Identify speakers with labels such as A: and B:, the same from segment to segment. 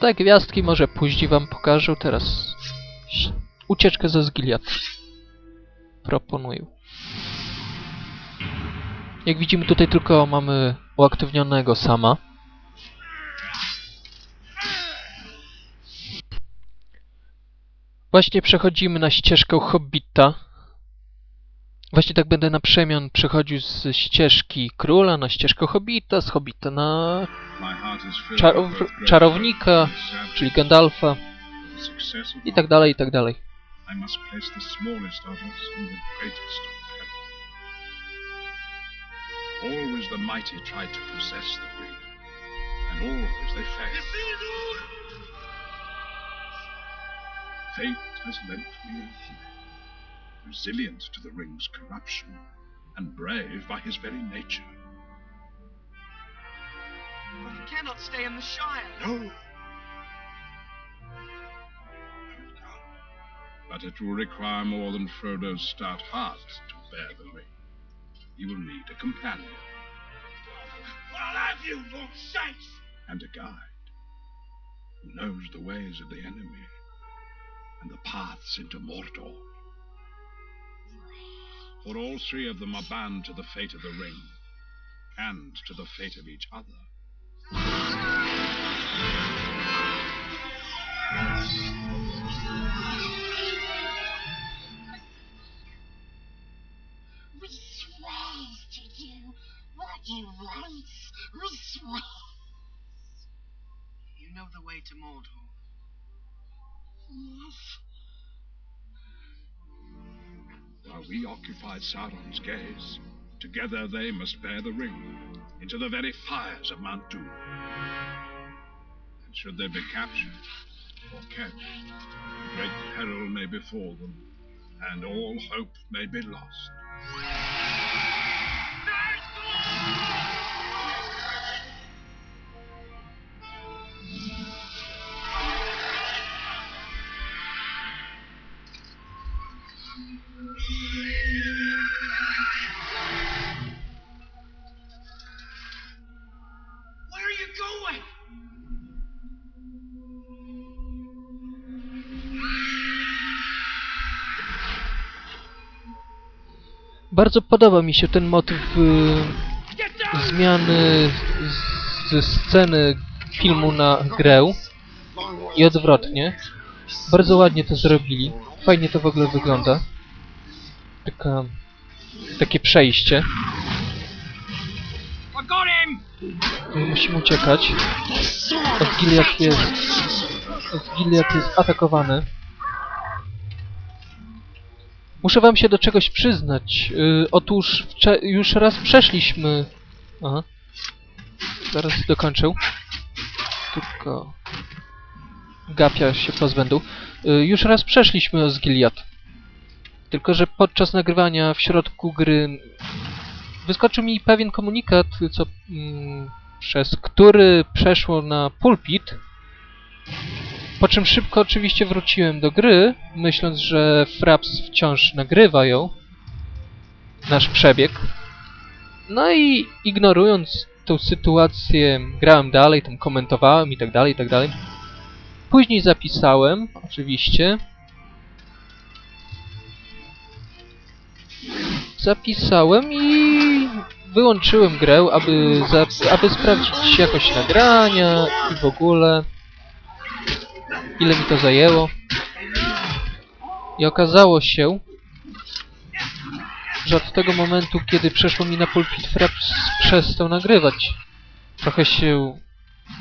A: Te gwiazdki może później wam pokażę, teraz ucieczkę ze Zgiliad. Proponuję. Jak widzimy tutaj tylko mamy uaktywnionego sama. Właśnie przechodzimy na ścieżkę Hobbita. Właśnie tak będę na przemian przechodził z ścieżki króla na ścieżkę Hobbita, z Hobbita na
B: Czarow-
A: czarownika, czyli Gandalfa i tak dalej, i tak dalej.
B: Must place the smallest of us in the greatest of peril. Always the mighty try to possess the ring, and always they fail. Fate has lent me a hero, resilient to the ring's corruption, and brave by his very nature.
C: But he cannot stay in the Shire.
B: No. But it will require more than Frodo's stout heart to bear the ring. He will need a companion.
C: I'll have you, Lord Saints!
B: and a guide who knows the ways of the enemy and the paths into Mordor. For all three of them are bound to the fate of the ring and to the fate of each other.
D: We swear to do what you want. We swear.
C: You know the way to Mordor.
D: Yes.
B: While we occupied Sauron's gaze, together they must bear the ring into the very fires of Mount Doom. And should they be captured or catched, great peril may befall them, and all hope may be lost.
C: Going?
A: Bardzo podoba mi się ten motyw y, zmiany ze sceny filmu na grę i odwrotnie. Bardzo ładnie to zrobili. Fajnie to w ogóle wygląda. Taka, takie przejście. Musimy uciekać. Osgiliath jest... Osgiliath jest atakowany. Muszę wam się do czegoś przyznać. Yy, otóż już raz przeszliśmy... Aha. Zaraz dokończę. Tylko... Gapia się pozbędą. Yy, już raz przeszliśmy Osgiliath. Tylko, że podczas nagrywania w środku gry wyskoczył mi pewien komunikat, co mm, przez który przeszło na pulpit. Po czym szybko oczywiście wróciłem do gry, myśląc, że Fraps wciąż nagrywa ją. Nasz przebieg. No i ignorując tą sytuację, grałem dalej, tam komentowałem i tak dalej, i tak dalej. Później zapisałem, oczywiście. Zapisałem i wyłączyłem grę, aby, za, aby sprawdzić jakość nagrania i w ogóle ile mi to zajęło. I okazało się, że od tego momentu, kiedy przeszło mi na pulpit, Fraps przestał nagrywać. Trochę się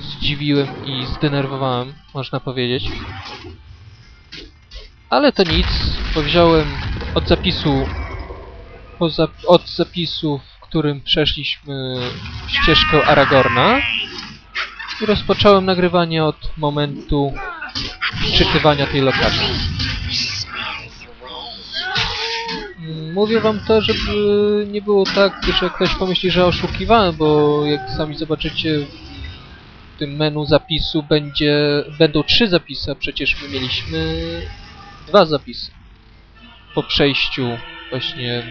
A: zdziwiłem i zdenerwowałem, można powiedzieć. Ale to nic, bo wziąłem od zapisu od zapisu, w którym przeszliśmy ścieżkę Aragorna i rozpocząłem nagrywanie od momentu wczytywania tej lokacji. Mówię wam to, żeby nie było tak, że ktoś pomyśli, że oszukiwałem, bo jak sami zobaczycie w tym menu zapisu będzie, będą trzy zapisy, a przecież my mieliśmy dwa zapisy po przejściu właśnie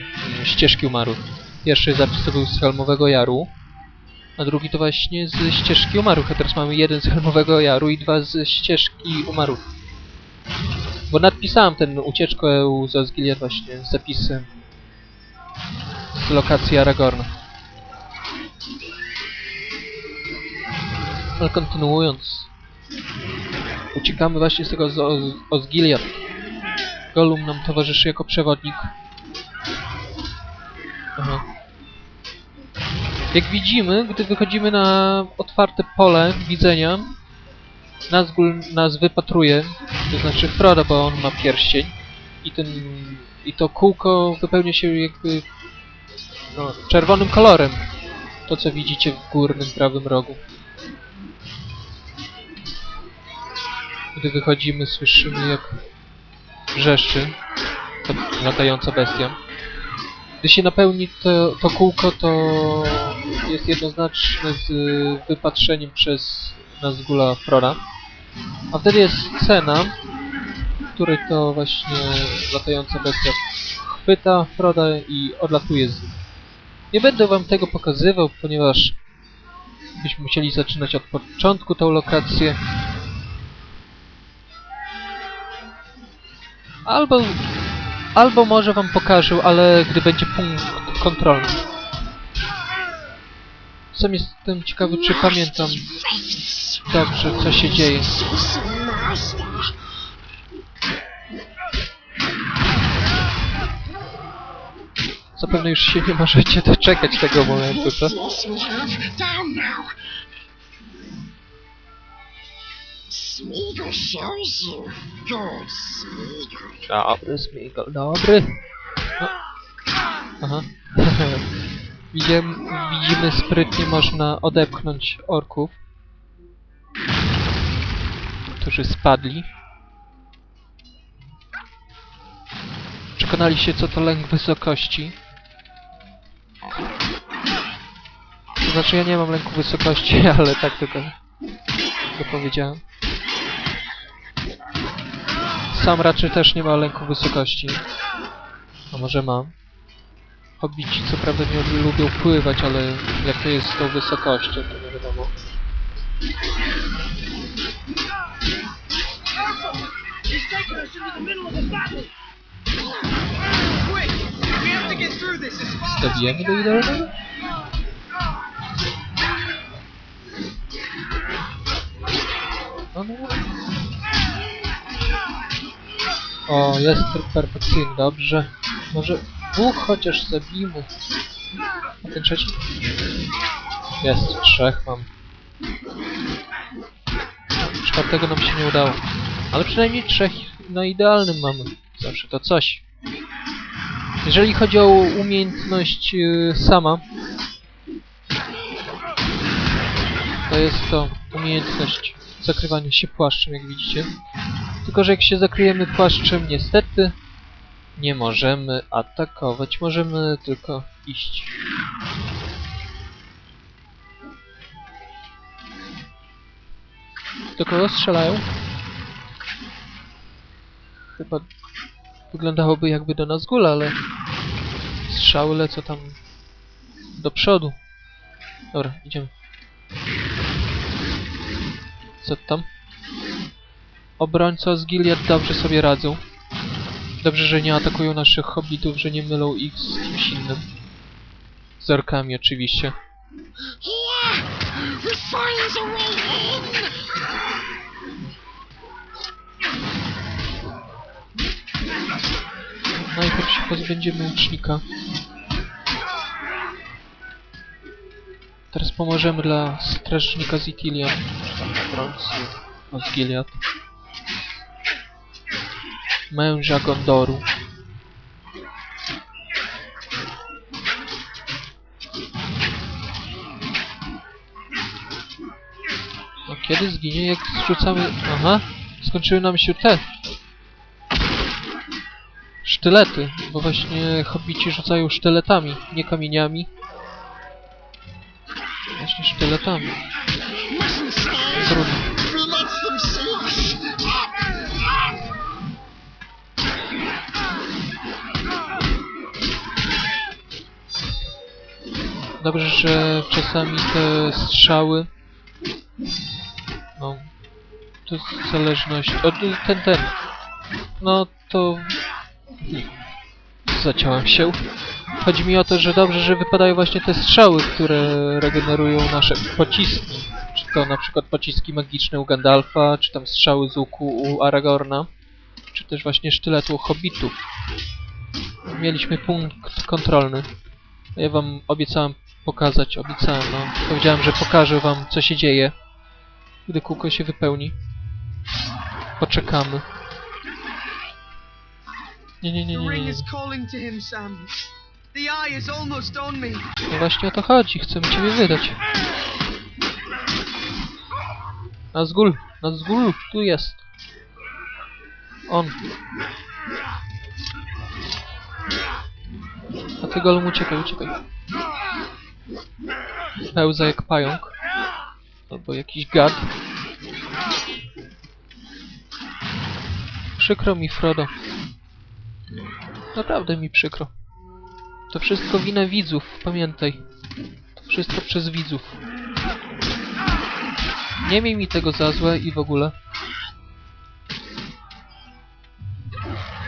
A: ścieżki umarłych. Pierwszy zapis to był z Helmowego Jaru, a drugi to właśnie ze ścieżki umarłych. A teraz mamy jeden z Helmowego Jaru i dwa ze ścieżki umarłych. Bo nadpisałem ten ucieczkę z Osgiliath właśnie z zapisem z lokacji Aragorna. Ale kontynuując, uciekamy właśnie z tego z Oz. Gollum nam towarzyszy jako przewodnik. Aha. Jak widzimy, gdy wychodzimy na otwarte pole widzenia, Nazgul nas wypatruje, to znaczy Frodo, bo on ma pierścień i ten i to kółko wypełnia się jakby no, czerwonym kolorem. To co widzicie w górnym prawym rogu. Gdy wychodzimy, słyszymy jak wrzeszczy ta latająca bestia. Gdy się napełni to, to kółko, to jest jednoznaczne z wypatrzeniem przez Nazgula Froda. A wtedy jest scena, w której to właśnie latająca bestia chwyta Froda i odlatuje z nim. Nie będę wam tego pokazywał, ponieważ byśmy musieli zaczynać od początku tą lokację. Albo, albo może wam pokażę, ale gdy będzie punkt kontrolny. Sam jestem ciekawy, czy pamiętam dobrze, co się dzieje. Zapewne już się nie możecie doczekać tego momentu, co?
D: You. Good Smeagol.
A: Dobry dobry. No. Aha. Widzimy, widzimy sprytnie można odepchnąć orków, którzy spadli. Przekonali się co to lęk wysokości. To znaczy ja nie mam lęku wysokości, ale tak tylko to powiedziałem. Sam raczej też nie ma lęku wysokości. A może mam? Hobbici co prawda nie lubią pływać, ale jak to jest z tą wysokością, to nie wiadomo.
C: He's taking us into the
A: O, jest perfekcyjny, dobrze. Może dwóch chociaż zabijmy. A ten trzeci? Jest, trzech mam. Czwartego nam się nie udało. Ale przynajmniej trzech na idealnym mamy. Zawsze to coś. Jeżeli chodzi o umiejętność yy, sama, to jest to umiejętność zakrywania się płaszczem, jak widzicie. Tylko, że jak się zakryjemy płaszczem, niestety nie możemy atakować, możemy tylko iść. Do kogo strzelają? Chyba wyglądałoby jakby do nas gula, ale strzały lecą tam do przodu. Dobra, idziemy. Co tam? Obrońca z Gilead dobrze sobie radzą. Dobrze, że nie atakują naszych hobbitów, że nie mylą ich z kimś innym. Z orkami oczywiście. Najpierw się pozbędziemy łucznika. Teraz pomożemy dla strażnika z Itilia. Z Gilead. Męża Gondoru. No kiedy zginie, jak zrzucamy... Aha, skończyły nam się te sztylety, bo właśnie hobbici rzucają sztyletami, nie kamieniami. Właśnie sztyletami. Trudno. Dobrze, że czasami te strzały... No... To jest zależność... O, ten, ten... No to... Zaciąłem się. Chodzi mi o to, że dobrze, że wypadają właśnie te strzały, które regenerują nasze pociski. Czy to na przykład pociski magiczne u Gandalfa, czy tam strzały z łuku u Aragorna, czy też właśnie sztyletu u Hobbitów. Mieliśmy punkt kontrolny. Ja wam obiecałem pokazać, obiecałem, no. Powiedziałem, że pokażę wam, co się dzieje, gdy kółko się wypełni. Poczekamy. Nie, nie, nie, nie, nie. No właśnie o to chodzi, chcemy ciebie wydać. Nazgul, Nazgul, tu jest. On. A ty golem uciekaj, uciekaj. Pełza jak pająk. Albo jakiś gad. Przykro mi, Frodo. Naprawdę mi przykro. To wszystko wina widzów, pamiętaj. To wszystko przez widzów. Nie miej mi tego za złe i w ogóle.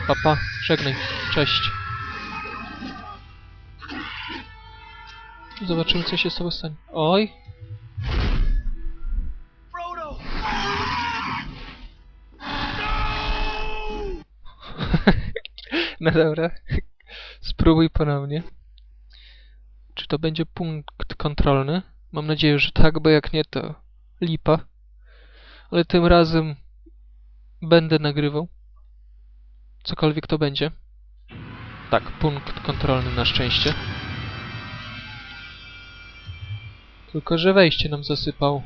A: Papa, żegnaj. Cześć. Zobaczymy, co się z tobą stanie. Oj.
E: Frodo!
A: No dobra. Spróbuj ponownie. Czy to będzie punkt kontrolny? Mam nadzieję, że tak, bo jak nie, to lipa. Ale tym razem będę nagrywał. Cokolwiek to będzie. Tak, punkt kontrolny na szczęście. Tylko, że wejście nam zasypał.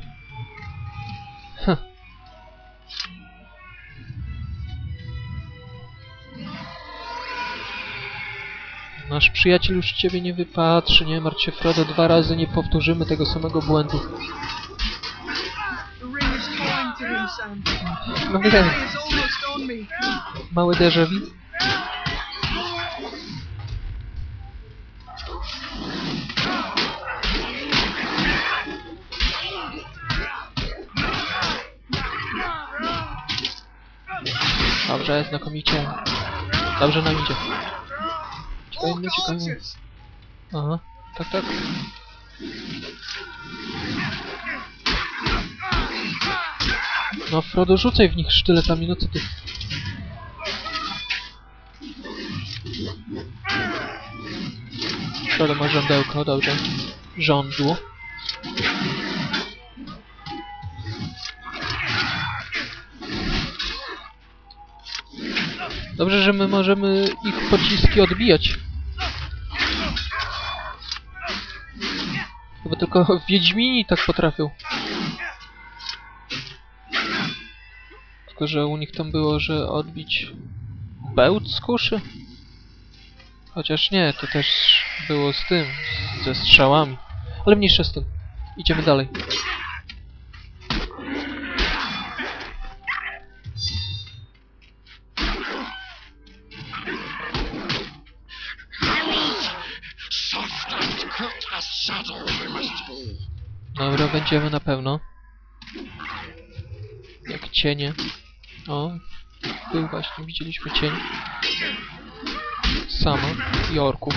A: Nasz przyjaciel już ciebie nie wypatrzy, nie martw się Frodo, dwa razy nie powtórzymy tego samego błędu. No wiem, małe déjà vu. Dobrze, znakomicie. Dobrze nam idzie. Uciekajmy,
E: Orc
A: uciekajmy.
E: archers!
A: Aha, tak, tak. No Frodo, rzucaj w nich sztyletami, no co ty? Frodo ma żądełko, dobrze. Żądło. Dobrze, że my możemy ich pociski odbijać. Chyba tylko Wiedźmini tak potrafią. Tylko, że u nich tam było, że odbić bełt z kuszy? Chociaż nie, to też było z tym, ze strzałami. Ale mniejsza z tym. Idziemy dalej. Dobra, będziemy na pewno. Jak cienie. O, był właśnie, widzieliśmy cień. Sama i orków.